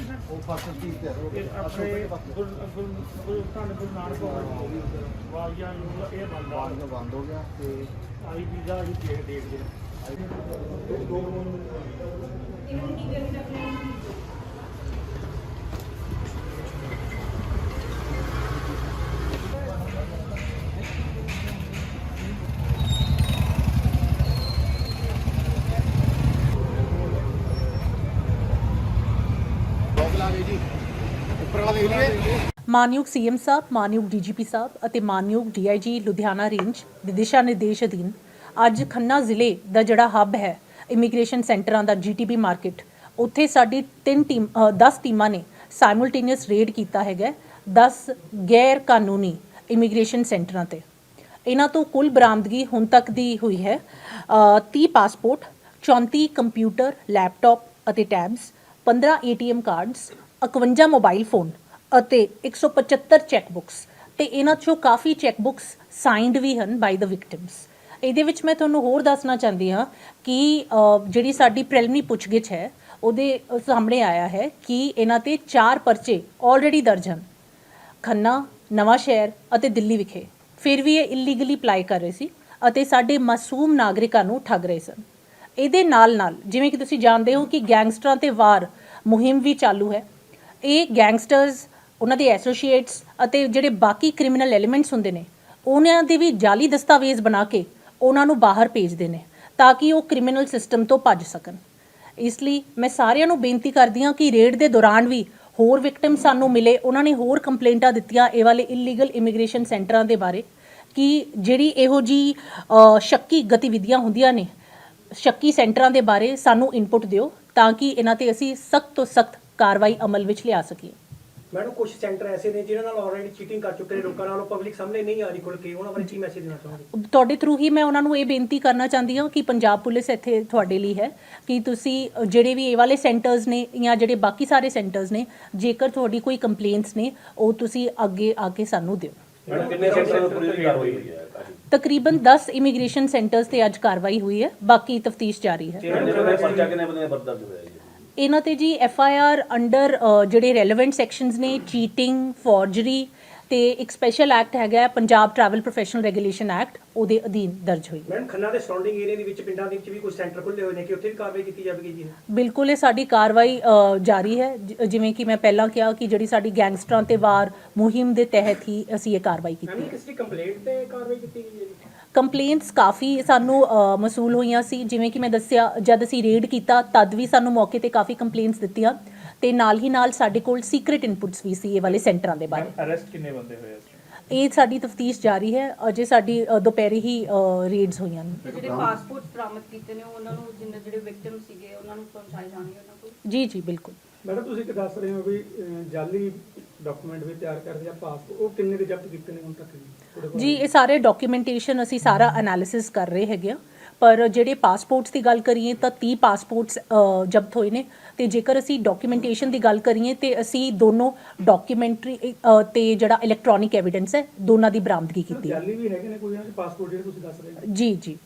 Sir. ਉਹ ਫਸਲ ਦੀ ਤੇ ਤੇ ਆਪਣੇ ਗੁਰੂ ਗੁਰੂ ਗੁਰੂ ਧੰਨ ਗੁਰੂ ਨਾਨਕ ਵਾਲੀਆ ਨੂੰ ਇਹ ਬੰਦਾ ਬਾਅਦ ਵਿੱਚ ਬੰਦ ਹੋ ਗਿਆ ਤੇ ਆਈ ਵੀਜ਼ਾ ਹੀ ਦੇਖ ਦੇਖਦੇ ਲੋਕ ਦੇਖ ਲਈਏ ਮਾਨਯੋਗ ਸੀਐਮ ਸਾਹਿਬ ਮਾਨਯੋਗ ਡੀਜੀਪੀ ਸਾਹਿਬ ਅਤੇ ਮਾਨਯੋਗ ਡੀਆਈਜੀ ਲੁਧਿਆਣਾ ਰੇਂਜ ਦੇ ਦਿਸ਼ਾ ਨਿਰਦੇਸ਼ ਅਧੀਨ ਅੱਜ ਖੰਨਾ ਜ਼ਿਲ੍ਹੇ ਦਾ ਜਿਹੜਾ ਹੱਬ ਹੈ ਇਮੀਗ੍ਰੇਸ਼ਨ ਸੈਂਟਰਾਂ ਦਾ ਜੀਟੀਬੀ ਮਾਰਕੀਟ ਉੱਥੇ ਸਾਡੀ ਤਿੰਨ ਟੀਮ 10 ਟੀਮਾਂ ਨੇ ਸਾਈਮulਟੇਨੀਅਸ ਰੇਡ ਕੀਤਾ ਹੈਗਾ 10 ਗੈਰ ਕਾਨੂੰਨੀ ਇਮੀਗ੍ਰੇਸ਼ਨ ਸੈਂਟਰਾਂ ਤੇ। ਇਹਨਾਂ ਤੋਂ ਕੁੱਲ ਬਰਾਮਦਗੀ ਹੁਣ ਤੱਕ ਦੀ ਹੋਈ ਹੈ ਅ, 30 ਪਾਸਪੋਰਟ 34 ਕੰਪਿਊਟਰ ਲੈਪਟਾਪ ਅਤੇ tabs 15 ATM cards 51 mobile phone. ਅਤੇ 175 ਚੈੱਕ ਬੁక్స్ ਤੇ ਇਹਨਾਂ ਚੋਂ ਕਾਫੀ ਚੈੱਕ ਬੁక్ਸ ਸਾਈਨਡ ਵੀ ਹਨ ਬਾਈ ਦਾ ਵਿਕਟਿਮਸ ਇਹਦੇ ਵਿੱਚ ਮੈਂ ਤੁਹਾਨੂੰ ਹੋਰ ਦੱਸਣਾ ਚਾਹੁੰਦੀ ਹਾਂ ਕਿ ਜਿਹੜੀ ਸਾਡੀ ਪ੍ਰੀਲਿਮਿਨਰੀ ਪੁੱਛਗਿੱਛ ਹੈ, ਉਹਦੇ ਸਾਹਮਣੇ ਆਇਆ ਹੈ ਕਿ ਇਹਨਾਂ ਤੇ ਚਾਰ ਪਰਚੇ ਆਲਰੇਡੀ ਦਰਜ ਹਨ। ਖੰਨਾ ਨਵਾਂ ਸ਼ਹਿਰ ਅਤੇ ਦਿੱਲੀ ਵਿਖੇ। ਫਿਰ ਵੀ ਇਹ ਇਲੀਗਲੀ ਅਪਲਾਈ ਕਰ ਰਹੇ ਸੀ ਅਤੇ ਸਾਡੇ ਮਾਸੂਮ ਨਾਗਰਿਕਾਂ ਨੂੰ ਠੱਗ ਰਹੇ ਸਨ। ਇਹਦੇ ਨਾਲ ਨਾਲ ਜਿਵੇਂ ਕਿ ਤੁਸੀਂ ਜਾਣਦੇ ਹੋ ਕਿ ਗੈਂਗਸਟਰਾਂ ਤੇ ਵਾਰ ਮੁਹਿੰਮ ਵੀ ਚਾਲੂ ਹੈ। ਇਹ ਗੈਂਗਸਟਰਸ ਉਹਨਾਂ ਦੇ ਐਸੋਸੀਏਟਸ ਅਤੇ ਜਿਹੜੇ ਬਾਕੀ ਕ੍ਰਿਮੀਨਲ ਐਲੀਮੈਂਟਸ ਹੁੰਦੇ ਨੇ, ਉਹਨਾਂ ਦੇ ਵੀ ਜਾਲੀ ਦਸਤਾਵੇਜ਼ ਬਣਾ ਕੇ ਉਹਨਾਂ ਨੂੰ ਬਾਹਰ ਭੇਜਦੇ ਨੇ ਤਾਂ ਕਿ ਉਹ ਕ੍ਰਿਮੀਨਲ ਸਿਸਟਮ ਤੋਂ ਭੱਜ ਸਕਣ। ਇਸ ਲਈ ਮੈਂ ਸਾਰਿਆਂ ਨੂੰ ਬੇਨਤੀ ਕਰਦੀ ਹਾਂ ਕਿ ਰੇਡ ਦੇ ਦੌਰਾਨ ਵੀ ਹੋਰ ਵਿਕਟਿਮ ਸਾਨੂੰ ਮਿਲੇ। ਉਹਨਾਂ ਨੇ ਹੋਰ ਕੰਪਲੇਂਟਾਂ ਦਿੱਤੀਆਂ ਇਹ ਵਾਲੇ ਇਲੀਗਲ ਇਮੀਗ੍ਰੇਸ਼ਨ ਸੈਂਟਰਾਂ ਦੇ ਬਾਰੇ ਕਿ ਜਿਹੜੀ ਇਹੋ ਜੀ ਸ਼ੱਕੀ ਗਤੀਵਿਧੀਆਂ ਹੁੰਦੀਆਂ ਨੇ, ਸ਼ੱਕੀ ਸੈਂਟਰਾਂ ਦੇ ਬਾਰੇ ਸਾਨੂੰ ਇਨਪੁਟ ਦਿਓ ਤਾਂ ਕਿ ਇਹਨਾਂ ਤੇ ਅਸੀਂ ਸਖਤ ਤੋਂ ਸਖਤ ਕਾਰਵਾਈ ਅਮਲ ਵਿੱਚ ਲਿਆ ਸਕੀਏ। ਮੈਡਮ ਕੁਝ ਸੈਂਟਰ ਐਸੇ ਨੇ ਜਿਨ੍ਹਾਂ ਨਾਲ ਆਲਰੇਡੀ ਚੀਟਿੰਗ ਕਰ ਚੁੱਕੇ ਨੇ ਲੋਕਾਂ ਨਾਲ ਉਹ ਪਬਲਿਕ ਸਾਹਮਣੇ ਨਹੀਂ ਆ ਰਹੀ ਖੁੱਲ ਕੇ ਉਹਨਾਂ ਬਾਰੇ ਕੀ ਮੈਸੇਜ ਦੇਣਾ ਚਾਹੋਗੇ? ਤੁਹਾਡੇ ਥਰੂ ਹੀ ਮੈਂ ਉਹਨਾਂ ਨੂੰ ਇਹ ਬੇਨਤੀ ਕਰਨਾ ਚਾਹੁੰਦੀ ਹਾਂ ਕਿ ਪੰਜਾਬ ਪੁਲਿਸ ਇੱਥੇ ਤੁਹਾਡੇ ਲਈ ਹੈ ਕਿ ਤੁਸੀਂ ਜਿਹੜੇ ਵੀ ਇਹ ਵਾਲੇ ਸੈਂਟਰਸ ਨੇ ਜਾਂ ਜਿਹੜੇ ਬਾਕੀ ਸਾਰੇ ਸੈਂਟਰਸ ਨੇ ਜੇਕਰ ਤੁਹਾਡੀ ਕੋਈ ਕੰਪਲੇਂਟਸ ਨੇ ਉਹ ਤੁਸੀਂ ਅੱਗੇ ਆ ਕੇ ਸਾਨੂੰ ਦਿਓ। ਮੈਡਮ ਕਿੰਨੇ ਸੈਂਟਰ ਤੋਂ ਪੂਰੀ ਕਾਰਵਾਈ ਹੋਈ ਹੈ? ਕਾਫੀ ਤਕਰੀਬਨ 10 ਇਮੀਗ੍ਰੇਸ਼ਨ ਸੈਂਟਰਸ ਤੇ ਅੱਜ ਕਾਰਵਾਈ ਹੋਈ ਹੈ ਬਾਕੀ ਤਫਤੀਸ਼ ਜਾਰੀ ਹੈ। ਕਿੰਨੇ ਬੰਦੇ ਪਰਚਾ ਕਿੰਨੇ ਬੰਦੇ ਦਾ ਦਰਜ ਹੋਇਆ ਜੀ ਇਹਨਾਂ ਤੇ ਜੀ ਐਫ ਆਈ ਆਰ ਅੰਡਰ ਜਿਹੜੇ ਰੈਲੇਵੈਂਟ ਸੈਕਸ਼ਨਸ ਨੇ ਚੀਟਿੰਗ ਫੋਰਜਰੀ ਤੇ ਇੱਕ ਸਪੈਸ਼ਲ ਐਕਟ ਹੈਗਾ ਹੈ, Punjab travel professional regulation act ਉਹਦੇ ਅਧੀਨ ਦਰਜ ਹੋਈ ਹੈ। ਮੈਡਮ ਖੰਨਾ ਦੇ ਸਰਾਊਂਡਿੰਗ ਏਰੀਆ ਦੇ ਵਿੱਚ ਪਿੰਡਾਂ ਦੇ ਵਿੱਚ ਵੀ ਕੁਝ ਸੈਂਟਰ ਖੁੱਲੇ ਹੋਏ ਨੇ ਕਿ ਉੱਥੇ ਵੀ ਕਾਰਵਾਈ ਕੀਤੀ ਜਾਵੇਗੀ ਜੀ? ਬਿਲਕੁਲ ਇਹ ਸਾਡੀ ਕਾਰਵਾਈ ਅ, ਜਾਰੀ ਹੈ। ਜ- ਜਿਵੇਂ ਕਿ ਮੈਂ ਪਹਿਲਾਂ ਕਿਹਾ ਕਿ ਜਿਹੜੀ ਸਾਡੀ ਗੈਂਗਸਟਰਾਂ ਤੇ ਵਾਰ ਮੁਹਿੰਮ ਦੇ ਤਹਿਤ ਹੀ ਅਸੀਂ ਇਹ ਕਾਰਵਾਈ ਕੀਤੀ ਮੈਮ ਕਿਸੇ ਦੀ ਕੰਪਲੇਂਟ ਤੇ ਕਾਰਵਾਈ ਕੀਤੀ ਗਈ ਹੈ ਜੀ? ਕੰਪਲੇਂਟਸ ਕਾਫੀ ਸਾਨੂੰ ਅ, ਮਸੂਲ ਹੋਈਆਂ ਸੀ। ਜਿਵੇਂ ਕਿ ਮੈਂ ਦੱਸਿਆ ਜਦ ਅਸੀਂ ਰੇਡ ਕੀਤਾ ਤਦ ਵੀ ਸਾਨੂੰ ਮੌਕੇ ਤੇ ਕਾਫੀ ਕੰਪਲੇਂਟਸ ਦਿੱਤੀਆਂ। ਤੇ ਨਾਲ ਹੀ ਨਾਲ ਸਾਡੇ ਕੋਲ ਸੀਕ੍ਰੀਟ ਇਨਪੁਟਸ ਵੀ ਸੀ ਇਹ ਵਾਲੇ ਸੈਂਟਰਾਂ ਦੇ ਬਾਰੇ। ਅਰੈਸਟ ਕਿੰਨੇ ਬੰਦੇ ਹੋਏ ਇਸ time? ਇਹ ਸਾਡੀ ਤਫਤੀਸ਼ ਜਾਰੀ ਹੈ। ਅਜੇ ਸਾਡੀ ਅ, ਦੁਪਹਿਰੇ ਹੀ ਰੇਡਸ ਹੋਈਆਂ ਨੇ। ਜਿਹੜੇ ਪਾਸਪੋਰਟ ਬਰਾਮਦ ਕੀਤੇ ਨੇ ਉਹਨਾਂ ਨੂੰ ਜਿੰਨੇ ਜਿਹੜੇ ਵਿਕਟਿਮ ਸੀਗੇ ਉਹਨਾਂ ਨੂੰ ਪਹੁੰਚਾਏ ਜਾਣਗੇ ਉਹਨਾਂ ਕੋਲ? ਜੀ ਜੀ ਬਿਲਕੁਲ। ਮੈਡਮ ਤੁਸੀਂ ਇੱਕ ਦੱਸ ਰਹੇ ਹੋ ਵੀ ਅਹ, ਜਾਲੀ ਡਾਕੂਮੈਂਟ ਵੀ ਤਿਆਰ ਕਰਦੇ ਆ ਪਾਸਪੋਰਟ ਉਹ ਕਿੰਨੇ ਦੇ ਜ਼ਬਤ ਕੀਤੇ ਨੇ ਹੁਣ ਤੱਕ ਜੀ? ਜੀ ਇਹ ਸਾਰੇ ਡਾਕੂਮੈਂਟੇਸ਼ਨ ਅਸੀਂ ਸਾਰਾ ਐਨਾਲਿਸਿਸ ਕਰ ਰਹੇ ਹੈਗੇ ਆ। ਪਰ ਜਿਹੜੇ ਪਾਸਪੋਰਟਸ ਦੀ ਗੱਲ ਕਰੀਏ ਤਾਂ 30 ਪਾਸਪੋਰਟਸ ਜ਼ਬਤ ਹੋਏ ਨੇ ਤੇ ਜੇਕਰ ਅਸੀਂ ਡਾਕੂਮੈਂਟੇਸ਼ਨ ਦੀ ਗੱਲ ਕਰੀਏ ਤੇ ਅਸੀਂ ਦੋਨੋਂ ਡਾਕੂਮੈਂਟਰੀ ਤੇ ਜਿਹੜਾ ਇਲੈਕਟ੍ਰੋਨਿਕ ਐਵੀਡੈਂਸ ਹੈ ਦੋਨਾਂ ਦੀ ਬਰਾਮਦਗੀ ਕੀਤੀ ਹੈ। ਜਾਲੀ ਵੀ ਹੈਗੇ ਨੇ ਕੋਈ ਇਹਨਾਂ ਦੇ ਪਾਸਪੋਰਟ ਜਿਹੜੇ ਤੁਸੀਂ ਦੱਸ ਰਹੇ ਹੋ? ਜੀ ਜੀ।